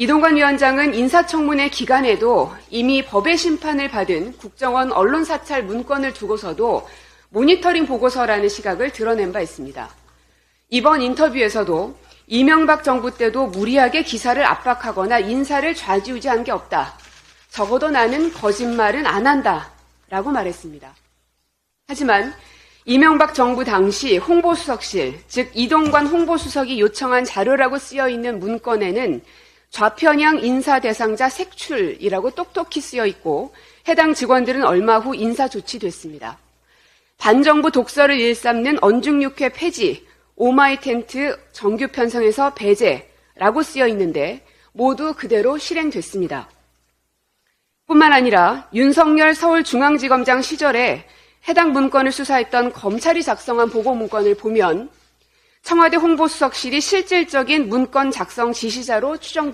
이동관 위원장은 인사청문회 기간에도 이미 법의 심판을 받은 국정원 언론 사찰 문건을 두고서도 모니터링 보고서라는 시각을 드러낸 바 있습니다. 이번 인터뷰에서도 이명박 정부 때도 무리하게 기사를 압박하거나 인사를 좌지우지한 게 없다. 적어도 나는 거짓말은 안 한다. 라고 말했습니다. 하지만 이명박 정부 당시 홍보수석실, 즉 이동관 홍보수석이 요청한 자료라고 쓰여 있는 문건에는 좌편향 인사 대상자 색출이라고 똑똑히 쓰여 있고 해당 직원들은 얼마 후 인사 조치됐습니다. 반정부 독서를 일삼는 언중육회 폐지, 오마이 텐트 정규 편성에서 배제라고 쓰여 있는데 모두 그대로 실행됐습니다. 뿐만 아니라 윤석열 서울중앙지검장 시절에 해당 문건을 수사했던 검찰이 작성한 보고 문건을 보면 청와대 홍보수석실이 실질적인 문건 작성 지시자로 추정